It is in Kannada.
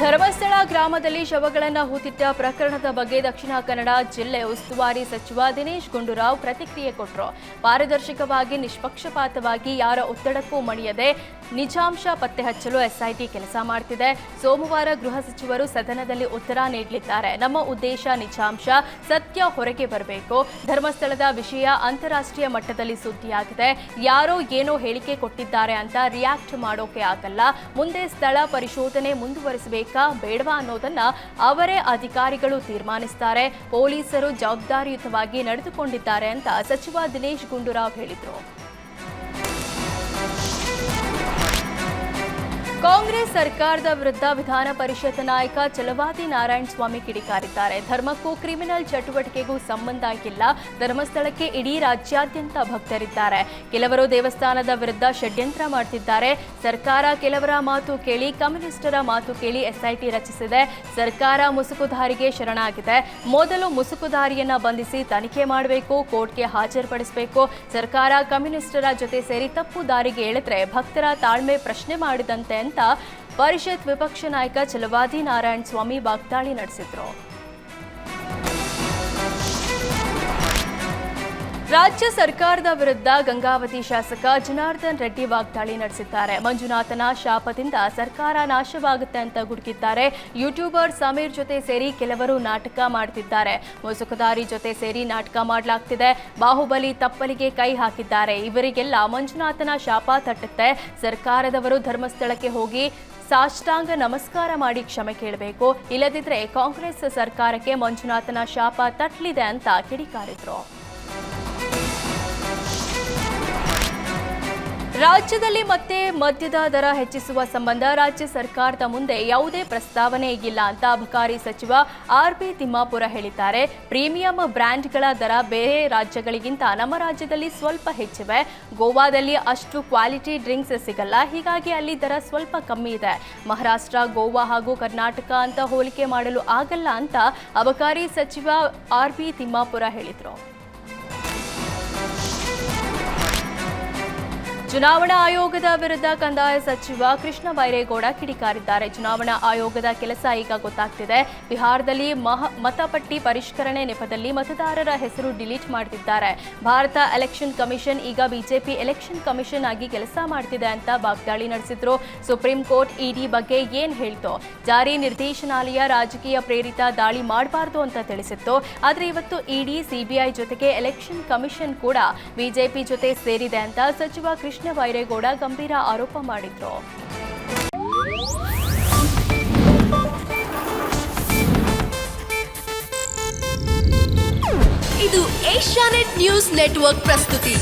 turbo ಗ್ರಾಮದಲ್ಲಿ ಶವಗಳನ್ನು ಹೂತಿಟ್ಟ ಪ್ರಕರಣದ ಬಗ್ಗೆ ದಕ್ಷಿಣ ಕನ್ನಡ ಜಿಲ್ಲೆ ಉಸ್ತುವಾರಿ ಸಚಿವ ದಿನೇಶ್ ಗುಂಡೂರಾವ್ ಪ್ರತಿಕ್ರಿಯೆ ಕೊಟ್ಟರು ಪಾರದರ್ಶಕವಾಗಿ, ನಿಷ್ಪಕ್ಷಪಾತವಾಗಿ ಯಾರ ಒತ್ತಡಕ್ಕೂ ಮಣಿಯದೆ ನಿಜಾಂಶ ಪತ್ತೆ ಹಚ್ಚಲು ಎಸ್ಐಟಿ ಕೆಲಸ ಮಾಡ್ತಿದೆ. ಸೋಮವಾರ ಗೃಹ ಸಚಿವರು ಸದನದಲ್ಲಿ ಉತ್ತರ ನೀಡಲಿದ್ದಾರೆ. ನಮ್ಮ ಉದ್ದೇಶ ನಿಜಾಂಶ, ಸತ್ಯ ಹೊರಗೆ ಬರಬೇಕು. ಧರ್ಮಸ್ಥಳದ ವಿಷಯ ಅಂತಾರಾಷ್ಟ್ರೀಯ ಮಟ್ಟದಲ್ಲಿ ಸುದ್ದಿಯಾಗಿದೆ. ಯಾರೋ ಏನೋ ಹೇಳಿಕೆ ಕೊಟ್ಟಿದ್ದಾರೆ ಅಂತ ರಿಯಾಕ್ಟ್ ಮಾಡೋಕೆ ಆಗಲ್ಲ. ಮುಂದೆ ಸ್ಥಳ ಪರಿಶೋಧನೆ ಮುಂದುವರಿಸಬೇಕಾ ಬೇಡವಾ? ಅನ್ನೋದನ್ನ ಅವರೇ ಅಧಿಕಾರಿಗಳು ತೀರ್ಮಾನಿಸ್ತಾರೆ. ಪೊಲೀಸರು ಜವಾಬ್ದಾರಿಯುತವಾಗಿ ನಡೆದುಕೊಂಡಿದ್ದಾರೆ ಅಂತ ಸಚಿವ ದಿನೇಶ್ ಗುಂಡೂರಾವ್ ಹೇಳಿದರು. ಕಾಂಗ್ರೆಸ್ ಸರ್ಕಾರದ ವಿರುದ್ಧ ವಿಧಾನ ಪರಿಷತ್ ನಾಯಕ ಚಲವಾದಿ ನಾರಾಯಣ ಸ್ವಾಮಿ ಕಿಡಿಕಾರಿದ್ದಾರೆ. ಧರ್ಮಕ್ಕೂ ಕ್ರಿಮಿನಲ್ ಚಟುವಟಿಕೆಗೂ ಸಂಬಂಧ ಇಲ್ಲ ಧರ್ಮಸ್ಥಳಕ್ಕೆ ಇಡೀ ರಾಜ್ಯಾದ್ಯಂತ ಭಕ್ತರಿದ್ದಾರೆ. ಕೆಲವರು ದೇವಸ್ಥಾನದ ವಿರುದ್ಧ ಷಡ್ಯಂತ್ರ ಮಾಡ್ತಿದ್ದಾರೆ. ಸರ್ಕಾರ ಕೆಲವರ ಮಾತು ಕೇಳಿ, ಕಮ್ಯುನಿಸ್ಟರ ಮಾತು ಕೇಳಿ ಎಸ್ಐಟಿ ರಚಿಸಿದೆ. ಸರ್ಕಾರ ಮುಸುಕುಧಾರಿಗೆ ಶರಣಾಗಿದೆ. ಮೊದಲು ಮುಸುಕುಧಾರಿಯನ್ನ ಬಂಧಿಸಿ ತನಿಖೆ ಮಾಡಬೇಕು, ಕೋರ್ಟ್ಗೆ ಹಾಜರುಪಡಿಸಬೇಕು. ಸರ್ಕಾರ ಕಮ್ಯುನಿಸ್ಟರ ಜೊತೆ ಸೇರಿ ತಪ್ಪು ದಾರಿಗೆ ಎಳೆದ್ರೆ ಭಕ್ತರ ತಾಳ್ಮೆ ಪ್ರಶ್ನೆ ಮಾಡಿದಂತೆ ಅಂತ ಪರಿಷತ್ ವಿಪಕ್ಷ ನಾಯಕ ಚಲವಾದಿ ನಾರಾಯಣ ಸ್ವಾಮಿ ವಾಗ್ದಾಳಿ ನಡೆಸಿದ್ರು. ರಾಜ್ಯ ಸರ್ಕಾರದ ವಿರುದ್ಧ ಗಂಗಾವತಿ ಶಾಸಕ ಜನಾರ್ದನ್ ರೆಡ್ಡಿ ವಾಗ್ದಾಳಿ ನಡೆಸಿದ್ದಾರೆ. ಮಂಜುನಾಥನ ಶಾಪದಿಂದ ಸರ್ಕಾರ ನಾಶವಾಗುತ್ತೆ ಅಂತ ಗುಡುಕಿದ್ದಾರೆ ಯೂಟ್ಯೂಬರ್ ಸಮೀರ್ ಜೊತೆ ಸೇರಿ ಕೆಲವರು ನಾಟಕ ಮಾಡ್ತಿದ್ದಾರೆ. ಮುಸುಕುದಾರಿ ಜೊತೆ ಸೇರಿ ನಾಟಕ ಮಾಡಲಾಗ್ತಿದೆ. ಬಾಹುಬಲಿ ತಪ್ಪಲಿಗೆ ಕೈ ಹಾಕಿದ್ದಾರೆ. ಇವರಿಗೆಲ್ಲ ಮಂಜುನಾಥನ ಶಾಪ ತಟ್ಟುತ್ತೆ. ಸರ್ಕಾರದವರು ಧರ್ಮಸ್ಥಳಕ್ಕೆ ಹೋಗಿ ಸಾಷ್ಟಾಂಗ ನಮಸ್ಕಾರ ಮಾಡಿ ಕ್ಷಮೆ ಕೇಳಬೇಕು. ಇಲ್ಲದಿದ್ರೆ ಕಾಂಗ್ರೆಸ್ ಸರ್ಕಾರಕ್ಕೆ ಮಂಜುನಾಥನ ಶಾಪ ತಟ್ಟಲಿದೆ ಅಂತ ಕಿಡಿಕಾರಿದ್ರು. ರಾಜ್ಯದಲ್ಲಿ ಮತ್ತೆ ಮದ್ಯದ ದರ ಹೆಚ್ಚಿಸುವ ಸಂಬಂಧ ರಾಜ್ಯ ಸರ್ಕಾರದ ಮುಂದೆ ಯಾವುದೇ ಪ್ರಸ್ತಾವನೆ ಇಲ್ಲ ಅಂತ ಅಬಕಾರಿ ಸಚಿವ ಆರ್ ಬಿ ತಿಮ್ಮಾಪುರ ಹೇಳಿದ್ದಾರೆ. ಪ್ರೀಮಿಯಂ ಬ್ರ್ಯಾಂಡ್ಗಳ ದರ ಬೇರೆ ರಾಜ್ಯಗಳಿಗಿಂತ ನಮ್ಮ ರಾಜ್ಯದಲ್ಲಿ ಸ್ವಲ್ಪ ಹೆಚ್ಚಿವೆ. ಗೋವಾದಲ್ಲಿ ಅಷ್ಟು ಕ್ವಾಲಿಟಿ ಡ್ರಿಂಕ್ಸ್ ಸಿಗಲ್ಲ. ಹೀಗಾಗಿ ಅಲ್ಲಿ ದರ ಸ್ವಲ್ಪ ಕಮ್ಮಿ ಇದೆ. ಮಹಾರಾಷ್ಟ್ರ, ಗೋವಾ ಹಾಗೂ ಕರ್ನಾಟಕ ಅಂತ ಹೋಲಿಕೆ ಮಾಡಲು ಆಗಲ್ಲ ಅಂತ ಅಬಕಾರಿ ಸಚಿವ ಆರ್ ಬಿ ತಿಮ್ಮಾಪುರ ಹೇಳಿದರು. ಚುನಾವಣಾ ಆಯೋಗದ ವಿರುದ್ಧ ಕಂದಾಯ ಸಚಿವ ಕೃಷ್ಣ ಬೈರೇಗೌಡ ಕಿಡಿಕಾರಿದ್ದಾರೆ. ಚುನಾವಣಾ ಆಯೋಗದ ಕೆಲಸ ಈಗ ಗೊತ್ತಾಗ್ತಿದೆ. ಬಿಹಾರದಲ್ಲಿ ಮಹ, ಮತಪಟ್ಟಿ ಪರಿಷ್ಕರಣೆ ನೆಪದಲ್ಲಿ ಮತದಾರರ ಹೆಸರು ಡಿಲೀಟ್ ಮಾಡ್ತಿದ್ದಾರೆ. ಭಾರತ ಎಲೆಕ್ಷನ್ ಕಮಿಷನ್ ಈಗ ಬಿಜೆಪಿ ಎಲೆಕ್ಷನ್ ಕಮಿಷನ್ ಆಗಿ ಕೆಲಸ ಮಾಡ್ತಿದೆ ಅಂತ ವಾಗ್ದಾಳಿ ನಡೆಸಿದ್ರು. ಸುಪ್ರೀಂ ಕೋರ್ಟ್ ಇಡಿ ಬಗ್ಗೆ ಏನ್ ಹೇಳ್ತು? ಜಾರಿ ನಿರ್ದೇಶನಾಲಯ ರಾಜಕೀಯ ಪ್ರೇರಿತ ದಾಳಿ ಮಾಡಬಾರ್ದು ಅಂತ ತಿಳಿಸಿತ್ತು. ಆದ್ರೆ ಇವತ್ತು ಇಡಿ, ಸಿಬಿಐ ಜೊತೆಗೆ ಎಲೆಕ್ಷನ್ ಕಮಿಷನ್ ಕೂಡ ಬಿಜೆಪಿ ಜೊತೆ ಸೇರಿದೆ ಅಂತ ಸಚಿವ ಕೃಷ್ಣ ಬೈರೇಗೌಡ ಗಂಭೀರ ಆರೋಪ ಮಾಡಿದ್ರು. ಇದು ಏಷ್ಯಾನೆಟ್ ನ್ಯೂಸ್ ನೆಟ್ವರ್ಕ್ ಪ್ರಸ್ತುತಿ.